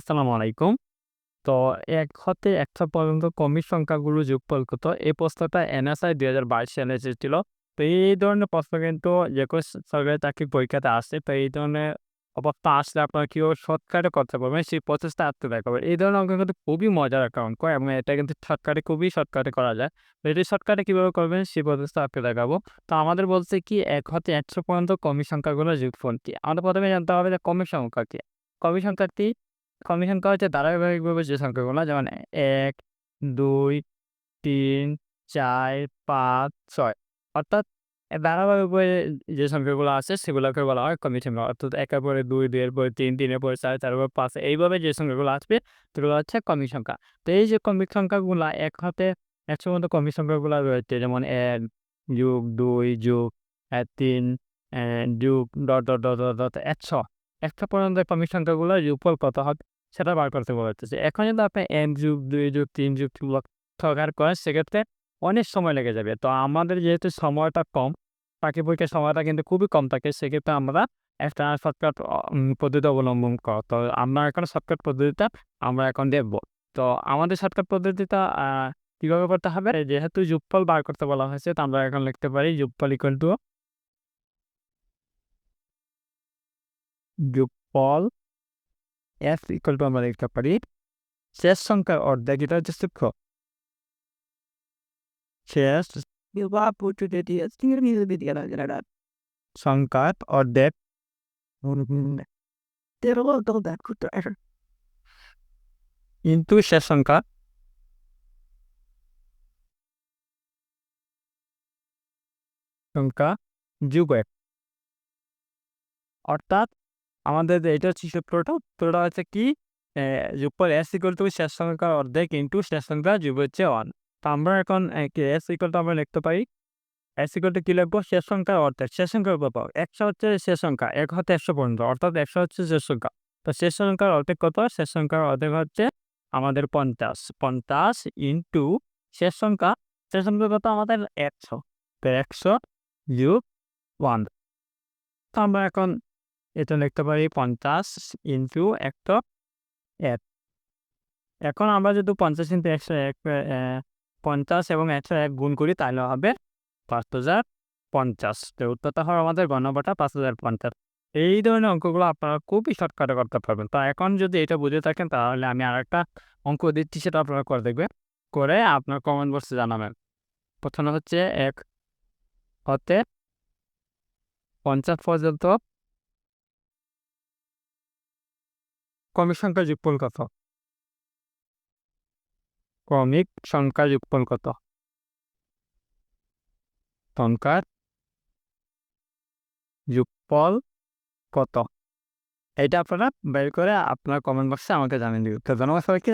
আসসালামু আলাইকুম। তো ১ হতে ১০০ পর্যন্ত ক্রমিক সংখ্যাগুলো যোগফল কত? এই প্রশ্নটা এনএসআই ২০২২ সালে এসেছিল। তো এই ধরনের প্রশ্ন কিন্তু যেকোনো স সরকারি চাকরির পরীক্ষাতে আসে। তো এই ধরনের অবস্থা আসলে আপনারা কীভাবে শর্টকাটে করতে পারবেন সেই প্রসেসটা আজকে দেখাবো। এই ধরনের অঙ্ক কিন্তু খুবই মজার একটা অঙ্ক এবং এটা কিন্তু শর্টকাটে, খুবই শর্টকাটে করা যায়। তো এটি শর্টকাটে কীভাবে করবেন সেই প্রসেসটা আজকে দেখাবো। তো আমাদের বলছে কি, এক হতে ১০০ পর্যন্ত ক্রমিক সংখ্যাগুলোর যোগফল কি? আমাদের প্রথমে জানতে হবে যে ক্রমিক সংখ্যা কি? ক্রমিক সংখ্যাটি ক্রমিক সংখ্যা হচ্ছে ধারাবাহিকভাবে যে সংখ্যাগুলো যেমন ১, ২, ৩, ৪, ৫, ৬ অর্থাৎ ধারাবাহিকভাবে যে সংখ্যাগুলো আছে সেগুলোকে বলা হয় সংখ্যা। অর্থাৎ একের পরে ২, ২ এর পরে তিন তিনের পরে ৪, ৪ এর পরে ৫ এইভাবে যে সংখ্যাগুলো আসবে সেগুলো হচ্ছে ক্রমিক সংখ্যা। তো এই যে ক্রমিক সংখ্যাগুলা এক হাতে একশো পর্যন্ত ক্রমিক সংখ্যাগুলো রয়েছে যেমন ১ যোগ ২ যোগ অ্যা ৩ অ্যা যোগ dot, dot, dot, dot, dot ১০০ ১০০ পর্যন্ত সংখ্যাগুলোর যোগফল কত হবে সেটা বার করতে বলতেছে। এখন যদি আপনি ১ যোগ ২ যোগ ৩ যোগ লক্ষাকার করেন সেক্ষেত্রে অনেক সময় লেগে যাবে। তো আমাদের যেহেতু সময়টা কম, পাখি পরীক্ষার সময়টা কিন্তু খুবই কম থাকে সেক্ষেত্রে আমরা একটা শর্টকাট পদ্ধতি অবলম্বন ক তো আমরা এখন শর্টকাট পদ্ধতিটা আমরা এখন দেখব। তো আমাদের শর্টকাট পদ্ধতিটা কীভাবে করতে হবে? যেহেতু যোগফল বার করতে বলা হয়েছে তো আমরা এখন লিখতে পারি যোগফল ইকুয়াল টু যোগফল f ইকুয়াল টু আমরা লিখতে পারি শেষ সংখ্যার অর্ধেক এটা হচ্ছে সূক্ষ্ম। শেষ সংখ্যার অর্ধেক ইনটু শেষ সংখ্যা সংখ্যা যোগ ১ অর্থাৎ আমাদের এটা হচ্ছে সূত্রটা, সূত্রটা হচ্ছে কি যোগফল s ইকুয়াল টু শেষ সংখ্যার অর্ধেক ইন্টু শেষ সংখ্যা যোগ হচ্ছে 1 তো আমরা এখন s ইকুয়াল আমরা লিখতে পারি s ইকুয়াল টু কি লিখব? শেষ সংখ্যার অর্ধেক। শেষ সংখ্যার কত? ১০০ হচ্ছে শেষ সংখ্যা ১ হতে ১০০ পর্যন্ত অর্থাৎ ১০০ হচ্ছে শেষ সংখ্যা। তো শেষ সংখ্যার অর্ধেক কত? শেষ সংখ্যার অর্ধেক হচ্ছে আমাদের পঞ্চাশ পঞ্চাশ ইন্টু শেষ সংখ্যা, শেষ সংখ্যা কত আমাদের ১০০ তো ১০০ যোগ 1 তো আমরা এখন এটা লিখতে পারি ৫০ ইনটু ১০১ এখন আমরা যদি ৫০ ইনটু ১০১ অ্যা ৫০ এবং ১০১ গুণ করি, তাহলে হবে ৫০৫০ তো উত্তরটা হবে আমাদের গণবটা পাঁচ হাজার পঞ্চাশ এই ধরনের অঙ্কগুলো আপনারা খুবই শর্টকাটে করতে পারবেন। তো এখন যদি এটা বুঝে থাকেন, তাহলে আমি আরেকটা অঙ্ক দিচ্ছি, সেটা আপনারা করে দেখবেন। করে আপনার কমেন্ট বক্সে জানাবেন। প্রথমে হচ্ছে এক হতে ৫০ পর্যন্ত ক্রমিক সংখ্যা যোগফল কত? ক্রমিক সংখ্যা যোগফল কত? সংখ্যার যোগফল কত? এটা আপনারা বের করে আপনার কমেন্ট বক্সে আমাকে জানিয়ে দিবেন। তো ধন্যবাদ সবাইকে।